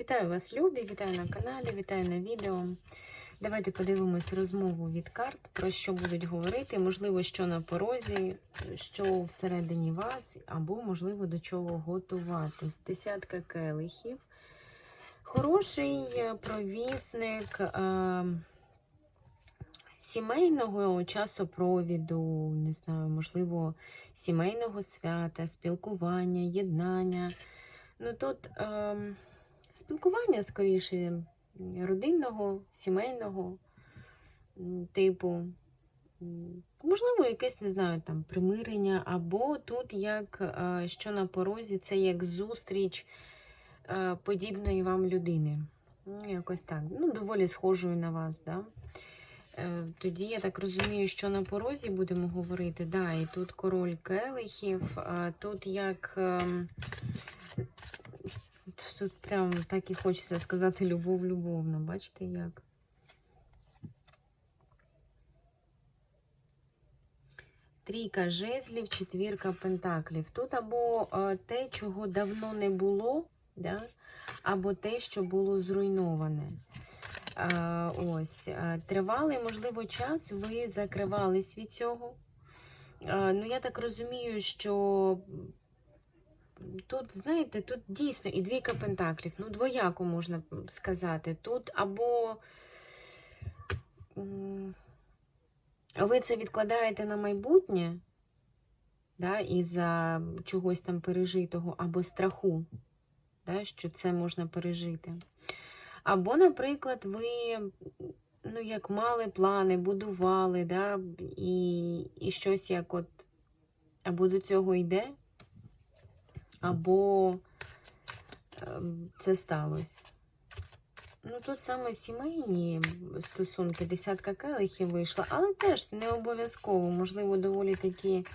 Вітаю вас, любі! Вітаю на каналі, вітаю на відео. Давайте подивимось розмову від карт, про що будуть говорити, можливо, що на порозі, що всередині вас, або, можливо, до чого готуватись. Десятка келихів. Хороший е, провісник е, сімейного часопровіду, не знаю, можливо, сімейного свята, спілкування, єднання. Ну тут е, спілкування скоріше родинного, сімейного типу. Можливо, якесь, не знаю, там примирення, або тут як е, що на порозі, це як зустріч е, подібної вам людини. Ну, якось так. Ну, доволі схожою на вас, да? Е, Тоді я так розумію, що на порозі будемо говорити. Да, і тут король келихів, тут як. Тут прям так і хочеться сказати любов любовна. Бачите як? Трійка жезлів, четвірка пентаклів. Тут або е, те, чого давно не було, да? або те, що було зруйноване. Е, ось, е, тривалий, можливо, час ви закривались від цього. Ну, я так розумію, що тут, знаєте, тут дійсно і двійка пентаклів, ну, двояко можна сказати. Тут або ви це відкладаєте на майбутнє, да, із-за чогось там пережитого, або страху, да, що це можна пережити. Або, наприклад, ви ну, як мали плани, будували, да, і, і щось як от або до цього йде, або ем, це сталося. Ну, тут саме сімейні стосунки, десятка келихів вийшла, але теж не обов'язково, можливо, доволі такі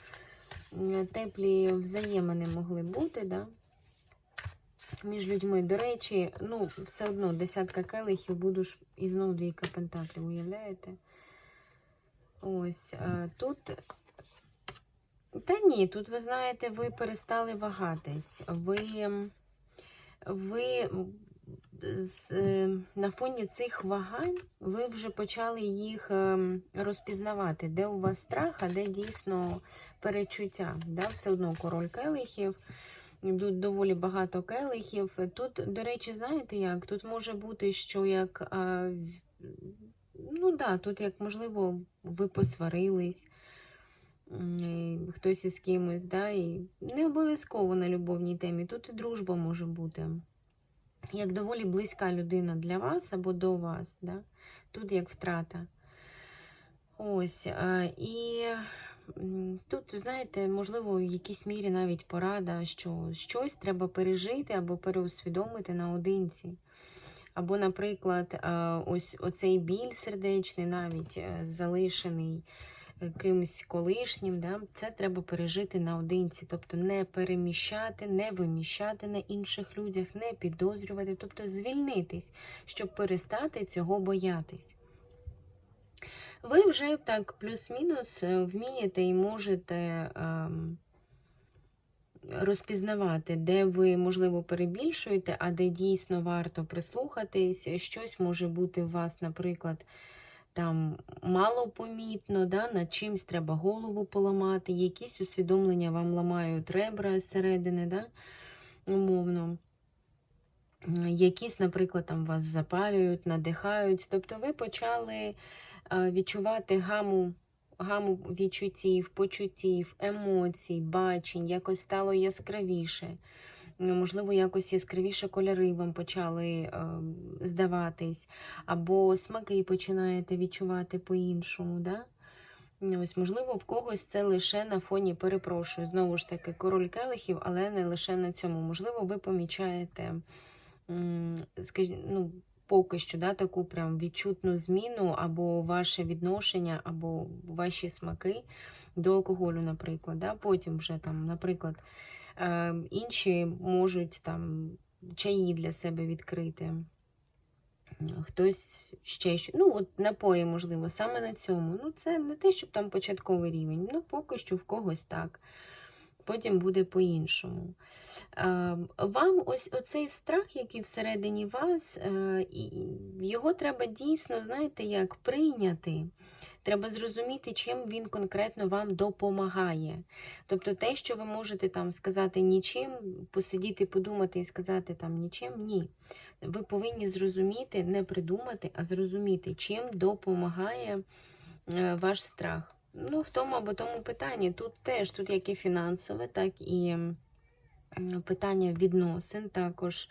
теплі взаємини могли бути, да? між людьми. До речі, ну, все одно десятка келихів, буду ж і знову двійка пентаклів, уявляєте? Ось, тут. Та ні, тут, ви знаєте, ви перестали вагатись. Ви, ви з, е, на фоні цих вагань ви вже почали їх ем, розпізнавати, де у вас страх, а де дійсно перечуття. Да? Все одно король келихів. Тут доволі багато келихів. Тут, до речі, знаєте як? Тут може бути, що як. Ну да, тут як можливо ви посварились, хтось із кимось, да, і не обов'язково на любовній темі. Тут і дружба може бути. Як доволі близька людина для вас або до вас, да? тут як втрата. Ось. І тут, знаєте, можливо, в якійсь мірі навіть порада, що щось треба пережити або переусвідомити наодинці. Або, наприклад, ось оцей біль сердечний, навіть е, залишений кимось колишнім, да, це треба пережити наодинці. Тобто не переміщати, не виміщати на інших людях, не підозрювати, тобто звільнитись, щоб перестати цього боятись. Ви вже так плюс-мінус е, вмієте і можете ем, розпізнавати, де ви, можливо, перебільшуєте, а де дійсно варто прислухатись. Щось може бути у вас, наприклад, там малопомітно, да, над чимсь треба голову поламати, якісь усвідомлення вам ламають ребра зсередини, да, умовно. Якісь, наприклад, там вас запалюють, надихають. Тобто ви почали відчувати гаму, гаму відчуттів, почуттів, емоцій, бачень, якось стало яскравіше. Ну, Можливо, якось яскравіше кольори вам почали е, здаватись, або смаки починаєте відчувати по-іншому. Да? Ось, Можливо, в когось це лише на фоні, перепрошую, знову ж таки, король келихів, але не лише на цьому. Можливо, ви помічаєте, м, ну, поки що да, таку прям відчутну зміну, або ваше відношення, або ваші смаки до алкоголю, наприклад. Да? Потім вже там, наприклад. Е, Інші можуть там чаї для себе відкрити. Хтось ще що. Ну, от напої, можливо, саме на цьому. Ну, це не те, щоб там початковий рівень. Ну, поки що в когось так. потім буде по-іншому. Е, Вам ось оцей страх, який всередині вас, е, його треба дійсно, знаєте, як прийняти. Треба зрозуміти, чим він конкретно вам допомагає. Тобто те, що ви можете там сказати нічим, посидіти, подумати і сказати там нічим, ні. Ви повинні зрозуміти, не придумати, а зрозуміти, чим допомагає е, ваш страх. Ну, в тому або тому питанні. Тут теж, тут як і фінансове, так і питання відносин, також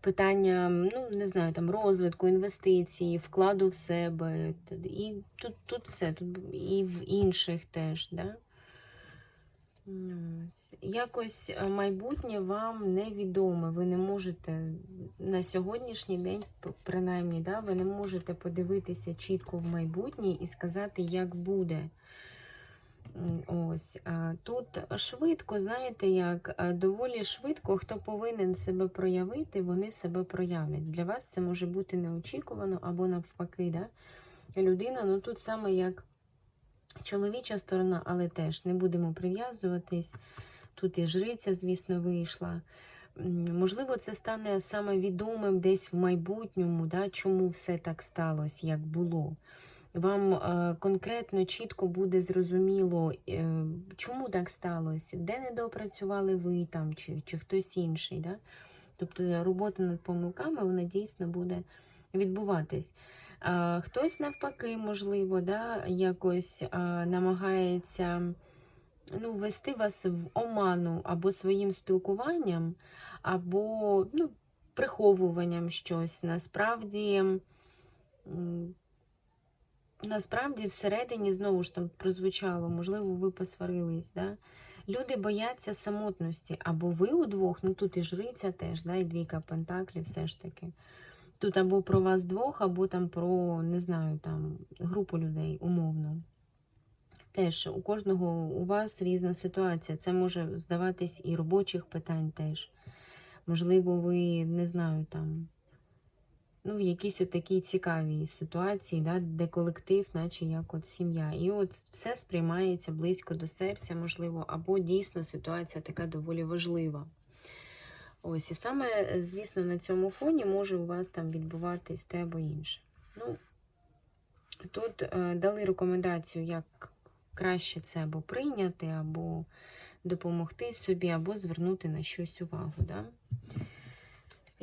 питання, ну, не знаю, там розвитку, інвестицій, вкладу в себе. І тут, тут все, тут і в інших теж. Да? Ось. Якось е, майбутнє вам невідоме. Ви не можете на сьогоднішній день, принаймні, да, ви не можете подивитися чітко в майбутнє і сказати, як буде. Ось тут швидко, знаєте, як доволі швидко, хто повинен себе проявити, вони себе проявлять. Для вас це може бути неочікувано або навпаки, да? людина, ну тут саме як чоловіча сторона, але теж не будемо прив'язуватись. Тут і жриця, звісно, вийшла. Можливо, це стане саме відомим десь в майбутньому, да, чому все так сталося, як було. Вам е, конкретно чітко буде зрозуміло, е, чому так сталося, де не допрацювали ви там, чи, чи хтось інший. Да? Тобто робота над помилками вона дійсно буде відбуватись. Хтось навпаки, можливо, да, якось намагається ну, ввести вас в оману або своїм спілкуванням, або ну, приховуванням щось. Насправді. Насправді, всередині, знову ж там прозвучало, можливо, ви посварились. Да? Люди бояться самотності, або ви удвох, ну тут і жриця теж, да, і двійка пентаклів все ж таки. Тут або про вас двох, або там про, не знаю, там групу людей, умовно. Теж у кожного у вас різна ситуація. Це може здаватись і робочих питань теж. Можливо, ви, не знаю, там ну, в якійсь такій цікавій ситуації, да, де колектив, наче як от сім'я. І от все сприймається близько до серця, можливо, або дійсно ситуація така доволі важлива. Ось, і саме, е, звісно, на цьому фоні може у вас там відбуватись те або інше. Ну, тут е, дали рекомендацію, як краще це або прийняти, або допомогти собі, або звернути на щось увагу. Да?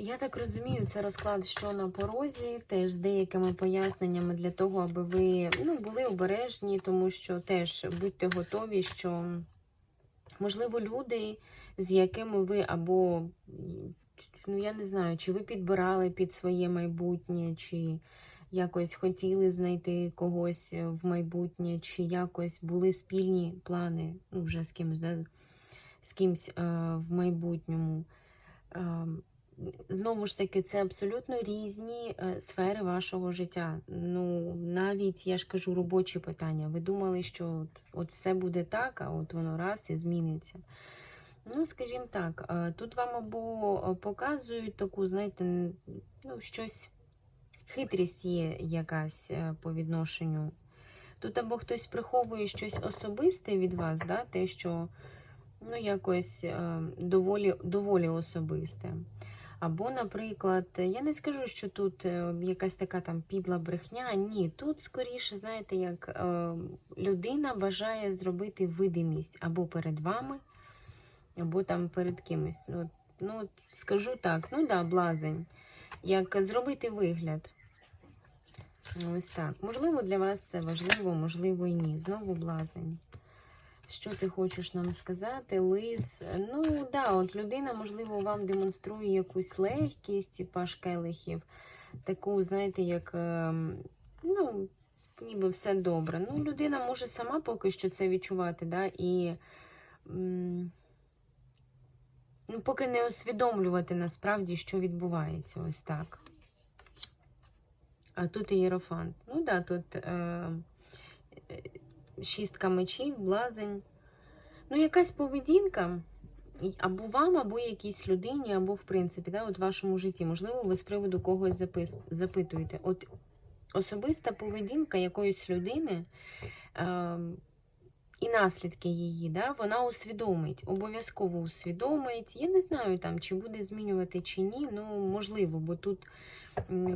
Я так розумію, це розклад, що на порозі, теж з деякими поясненнями для того, аби ви ну, були обережні, тому що теж будьте готові, що, можливо, люди, з якими ви або, ну я не знаю, чи ви підбирали під своє майбутнє, чи якось хотіли знайти когось в майбутнє, чи якось були спільні плани, ну, вже з кимось, да, з кимсь е, в майбутньому. Е, Знову ж таки, це абсолютно різні е, сфери вашого життя. Ну, навіть я ж кажу робочі питання. Ви думали, що от, от все буде так, а от воно раз і зміниться. Ну, скажімо так, е, тут вам або показують таку, знаєте, ну, щось, хитрість є якась е, по відношенню. Тут або хтось приховує щось особисте від вас, да, те, що ну, якось е, доволі, доволі особисте. Або, наприклад, я не скажу, що тут е, якась така там підла брехня. Ні, тут скоріше, знаєте, як е, людина бажає зробити видимість або перед вами, або там перед кимось. Ну, ну скажу так, ну да, блазень. Як зробити вигляд. Ось так. Можливо, для вас це важливо, можливо, і ні. Знову блазень. Що ти хочеш нам сказати? Лис. Ну, да, от людина, можливо, вам демонструє якусь легкість, паш келихів. Таку, знаєте, як, ем, ну, ніби все добре. Ну, людина може сама поки що це відчувати, да, і ну, поки не усвідомлювати насправді, що відбувається. Ось так. А тут ієрофант. Ну, да, тут. Е, шістка мечів, блазень. Ну, якась поведінка або вам, або якійсь людині, або, в принципі, да, от в вашому житті. Можливо, ви з приводу когось запис... запитуєте. От особиста поведінка якоїсь людини, е, і наслідки її, да, вона усвідомить, обов'язково усвідомить. Я не знаю, там, чи буде змінювати чи ні, ну можливо, бо тут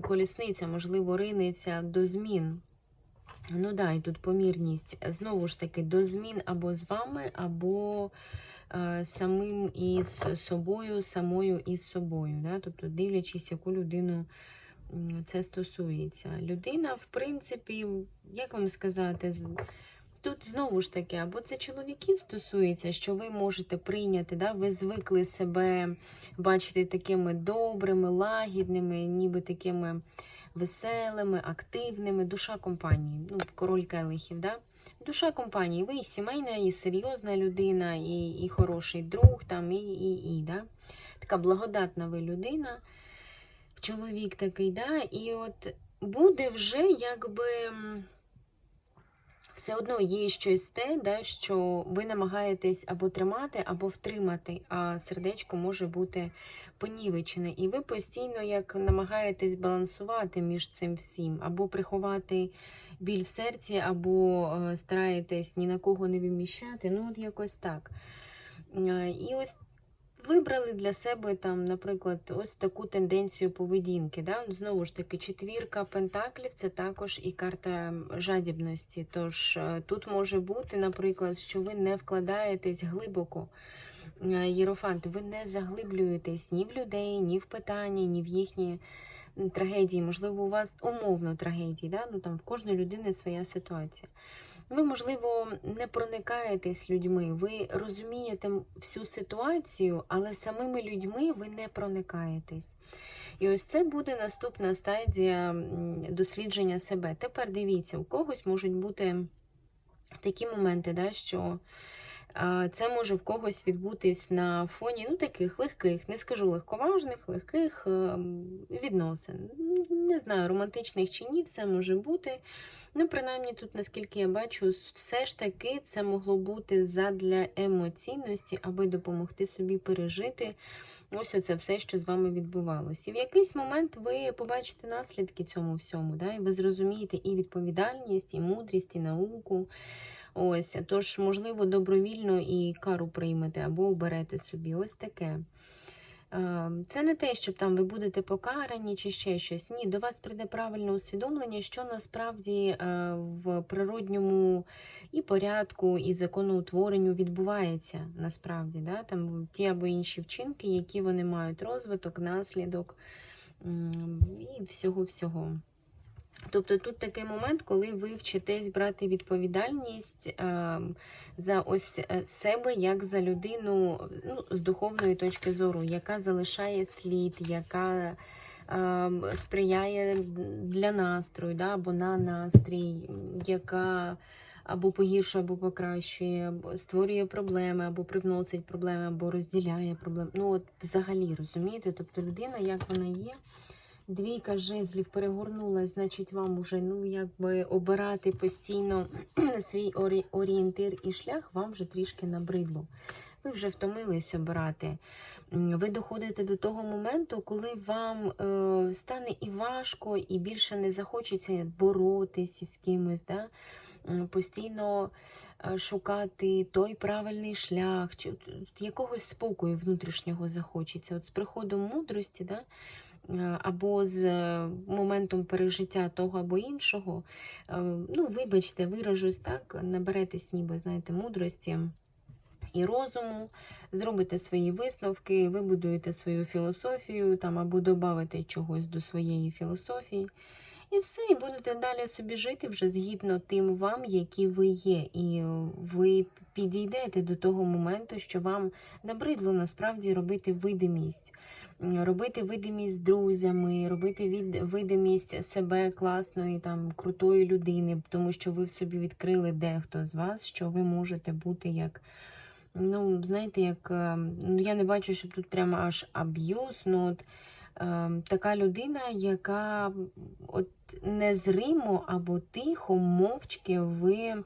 колісниця, можливо, ринеться до змін. Ну да, і тут помірність. Знову ж таки, до змін або з вами, або е, самим із собою, самою із собою. Да? Тобто, дивлячись, яку людину це стосується. Людина, в принципі, як вам сказати, тут знову ж таки, або це чоловіків стосується, що ви можете прийняти, да? ви звикли себе бачити такими добрими, лагідними, ніби такими веселими, активними, душа компанії. Ну, король келихів, да? Душа компанії, ви і сімейна, і серйозна людина, і, і хороший друг, там, і, і, і, да? така благодатна ви людина, чоловік такий, да? і от буде вже якби. Все одно є щось те, да, що ви намагаєтесь або тримати, або втримати, а сердечко може бути понівечене. І ви постійно як намагаєтесь балансувати між цим всім, або приховати біль в серці, або е, стараєтесь ні на кого не виміщати. Ну, от якось так. Е, І ось вибрали для себе там, наприклад, ось таку тенденцію поведінки. Да? Знову ж таки, четвірка пентаклів це також і карта жадібності. Тож е, тут може бути, наприклад, що ви не вкладаєтесь глибоко. Е, Єрофант, ви не заглиблюєтесь ні в людей, ні в питання, ні в їхні трагедії. Можливо, у вас умовно трагедії, да? ну, там в кожної людини своя ситуація. Ви, можливо, не проникаєтесь людьми, ви розумієте всю ситуацію, але самими людьми ви не проникаєтесь. І ось це буде наступна стадія дослідження себе. Тепер дивіться, у когось можуть бути такі моменти, да, що це може в когось відбутись на фоні ну, таких легких, не скажу легковажних, легких ем, відносин. Не знаю, романтичних чи ні, все може бути. Ну, принаймні, тут, наскільки я бачу, все ж таки це могло бути задля емоційності, аби допомогти собі пережити ось оце все, що з вами відбувалося. І в якийсь момент ви побачите наслідки цьому всьому, да? і ви зрозумієте і відповідальність, і мудрість, і науку. Ось, тож, можливо, добровільно і кару приймете або оберете собі. Ось таке. Е, Це не те, щоб там ви будете покарані чи ще щось. Ні, до вас прийде правильне усвідомлення, що насправді е, в природньому і порядку, і законоутворенню відбувається насправді. Да? Там ті або інші вчинки, які вони мають розвиток, наслідок і всього-всього. Тобто тут такий момент, коли ви вчитесь брати відповідальність е, за ось е, себе, як за людину ну, з духовної точки зору, яка залишає слід, яка е, сприяє для настрою, да, або на настрій, яка або погіршує, або покращує, або створює проблеми, або привносить проблеми, або розділяє проблеми. Ну, от взагалі, розумієте? Тобто людина, як вона є. Двійка жезлів перегорнулась, значить, вам уже ну, якби обирати постійно свій орі- орієнтир і шлях, вам вже трішки набридло. Ви вже втомились обирати. Ви доходите до того моменту, коли вам е, стане і важко, і більше не захочеться боротися з кимось. Да? Постійно е, шукати той правильний шлях, чи якогось спокою внутрішнього захочеться. От з приходом мудрості, да? е, або з е, моментом пережиття того або іншого, е, ну, вибачте, виражусь так, наберетесь ніби, знаєте, мудрості і розуму, зробите свої висновки, вибудуєте свою філософію там, або додавите чогось до своєї філософії. І все, і будете далі собі жити вже згідно тим вам, які ви є. І ви підійдете до того моменту, що вам набридло насправді робити видимість. Робити видимість з друзями, робити від, видимість себе класної, там, крутої людини, тому що ви в собі відкрили дехто з вас, що ви можете бути як Ну, знаєте, як е, ну я не бачу, щоб тут прямо аж аб'юз, ну от е, така людина, яка от незримо або тихо, мовчки ви,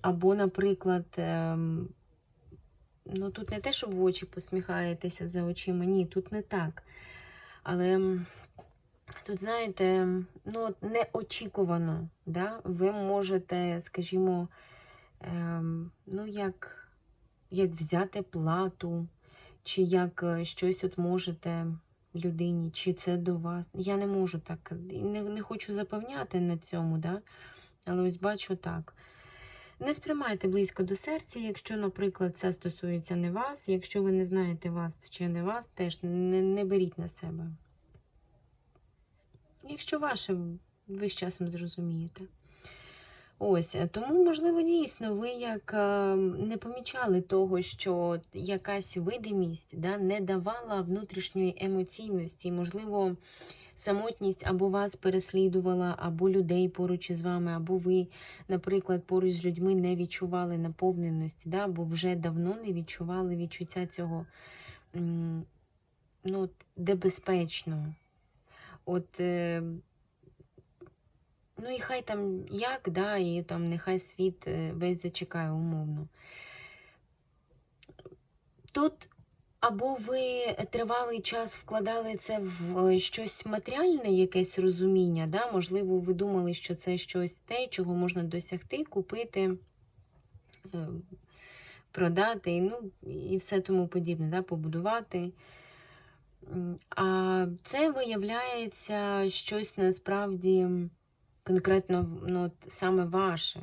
або, наприклад, е, ну тут не те, щоб в очі посміхаєтеся за очима, ні, тут не так. Але тут, знаєте, ну, от неочікувано, да? ви можете, скажімо, ем, ну, як, як взяти плату, чи як е, щось от можете людині, чи це до вас. Я не можу так, не, не хочу запевняти на цьому, да? але ось бачу так. Не сприймайте близько до серця, якщо, наприклад, це стосується не вас. Якщо ви не знаєте вас чи не вас, теж не, не беріть на себе. Якщо ваше, ви з часом зрозумієте. Ось, е, тому, можливо, дійсно, ви як е, не помічали того, що якась видимість да, не давала внутрішньої емоційності, можливо, самотність або вас переслідувала, або людей поруч із вами, або ви, наприклад, поруч з людьми не відчували наповненості, да, або вже давно не відчували відчуття цього, ну, де безпечно. От, е, ну і хай там як, да, і там нехай світ е, весь зачекає умовно. Тут або ви тривалий час вкладали це в е, щось матеріальне, якесь розуміння, да? можливо, ви думали, що це щось те, чого можна досягти, купити, е, продати, ну, і все тому подібне, да? побудувати. А це виявляється щось насправді конкретно ну, саме ваше.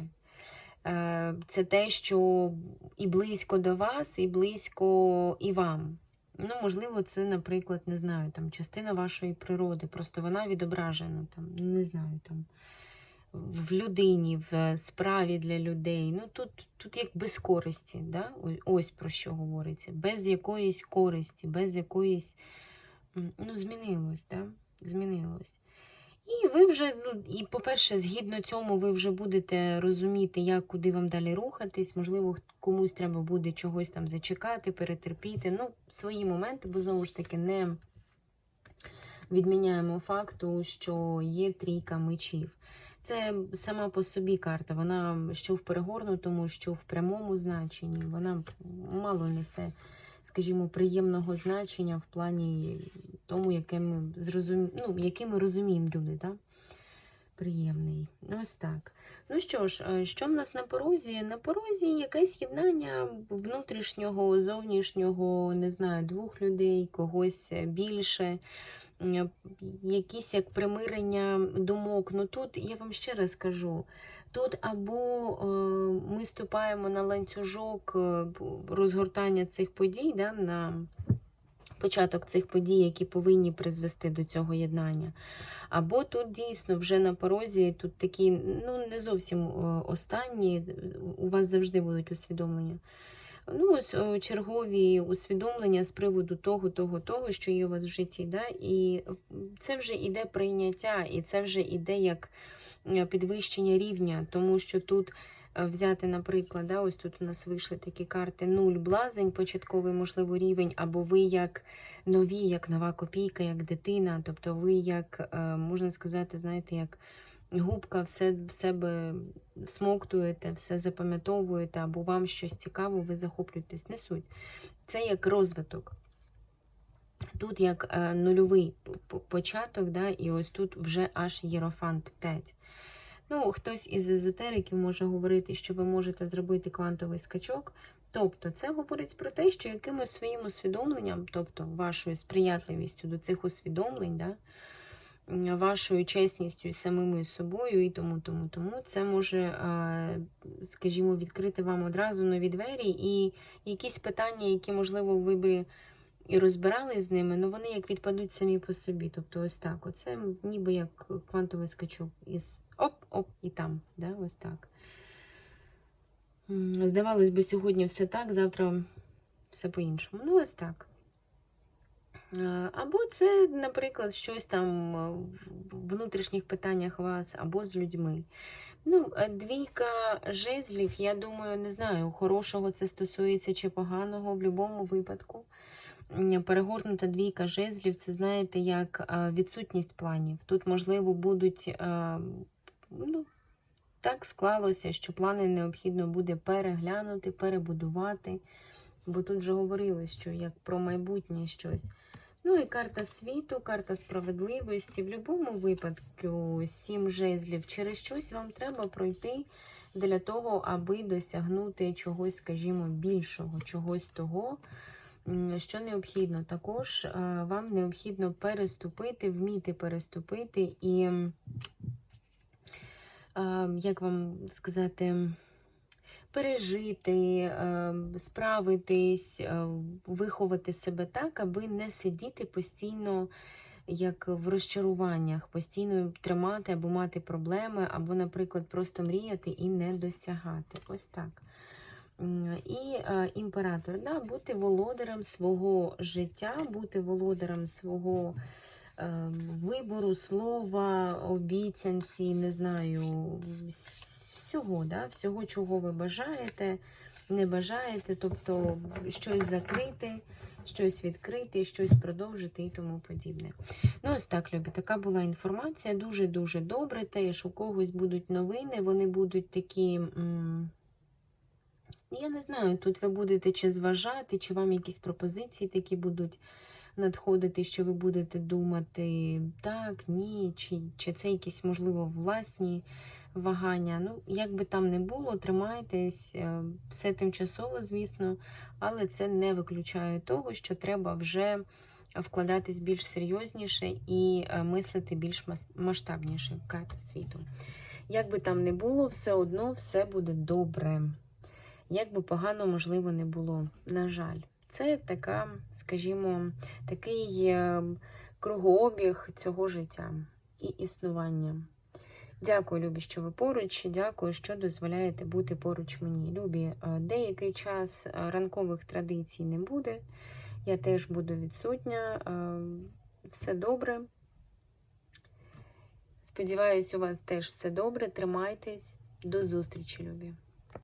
Е, Це те, що і близько до вас, і близько і вам. Ну, можливо, це, наприклад, не знаю, там частина вашої природи, просто вона відображена там, ну, не знаю, там в людині, в справі для людей. Ну тут, тут як без користі, да? Ось про що говориться. Без якоїсь користі, без якоїсь. Ну, змінилось, да? Змінилось. І ви вже, ну, і, по-перше, згідно цьому, ви вже будете розуміти, як куди вам далі рухатись. Можливо, комусь треба буде чогось там зачекати, перетерпіти. Ну, свої моменти, бо знову ж таки не відміняємо факту, що є трійка мечів. Це сама по собі карта. Вона що в перегорнутому, що в прямому значенні. Вона мало несе, скажімо, приємного значення в плані тому, яке ми, зрозум... ну, яке ми розуміємо люди. Да? Приємний. Ось так. Ну що ж, е, що в нас на порозі? На порозі якесь єднання внутрішнього, зовнішнього, не знаю, двох людей, когось більше, якісь як примирення думок. Ну тут я вам ще раз кажу. Тут або е, ми ступаємо на ланцюжок е, розгортання цих подій, да, на початок цих подій, які повинні призвести до цього єднання. Або тут дійсно вже на порозі тут такі, ну не зовсім е, останні, у вас завжди будуть усвідомлення. Ну, ось чергові усвідомлення з приводу того, того, того, що є у вас в житті. Да? І це вже іде прийняття, і це вже іде як е, підвищення рівня, тому що тут е, взяти, наприклад, да, ось тут у нас вийшли такі карти: нуль блазень, початковий, можливо, рівень, або ви як нові, як нова копійка, як дитина, тобто ви як, е, можна сказати, знаєте, як губка все в себе всмоктуєте, все запам'ятовуєте, або вам щось цікаво, ви захоплюєтесь. Не суть. Це як розвиток. Тут як е, нульовий початок, да, і ось тут вже аж Єрофант 5. Ну, хтось із езотериків може говорити, що ви можете зробити квантовий скачок. Тобто, це говорить про те, що якимось своїм усвідомленням, тобто вашою сприятливістю до цих усвідомлень, да, вашою чесністю і самим із собою, і тому, тому, тому, це може, е, скажімо, відкрити вам одразу нові двері і якісь питання, які, можливо, ви би і розбирали з ними, але вони як відпадуть самі по собі. Тобто, ось так. Оце ніби як квантовий скачок із оп-оп і там. Да? Ось так. Здавалось би, сьогодні все так, завтра все по-іншому. Ну, ось так. Е, Або це, наприклад, щось там е, в внутрішніх питаннях вас, або з людьми. Ну, е, двійка жезлів, я думаю, не знаю, хорошого це стосується чи поганого в будь-якому випадку. Перегорнута двійка жезлів, це знаєте, як е, відсутність планів. Тут, можливо, будуть, ну, так склалося, що плани необхідно буде переглянути, перебудувати. Бо тут вже говорилось, що як про майбутнє щось. Ну і карта світу, карта справедливості. В будь-якому випадку, сім жезлів, через щось вам треба пройти, для того, аби досягнути чогось, скажімо, більшого, чогось того, що необхідно. Також е, вам необхідно переступити, вміти переступити і, е, як вам сказати, пережити, е, справитись, е, виховати себе так, аби не сидіти постійно як в розчаруваннях, постійно тримати або мати проблеми, або, наприклад, просто мріяти і не досягати. Ось так. І е, імператор, да, бути володарем свого життя, бути володарем свого е, вибору, слова, обіцянці, не знаю, всього, да, всього, чого ви бажаєте, не бажаєте, тобто щось закрити, щось відкрити, щось продовжити і тому подібне. Ну, ось так, любі, така була інформація. Дуже-дуже добре. Теж у когось будуть новини, вони будуть такі. Я не знаю, тут ви будете чи зважати, чи вам якісь пропозиції такі будуть надходити, що ви будете думати так, ні, чи, чи це якісь, можливо, власні вагання. Ну, як би там не було, тримайтесь, е, все тимчасово, звісно, але це не виключає того, що треба вже вкладатись більш серйозніше і е, мислити більш масштабніше карта світу. Як би там не було, все одно все буде добре. Як би погано, можливо, не було. На жаль, це така, скажімо, такий е, кругообіг цього життя і існування. Дякую, Любі, що ви поруч. Дякую, що дозволяєте бути поруч мені. Любі, е, деякий час е, ранкових традицій не буде. Я теж буду відсутня. Е, Все добре. Сподіваюсь, у вас теж все добре. Тримайтесь. До зустрічі, любі.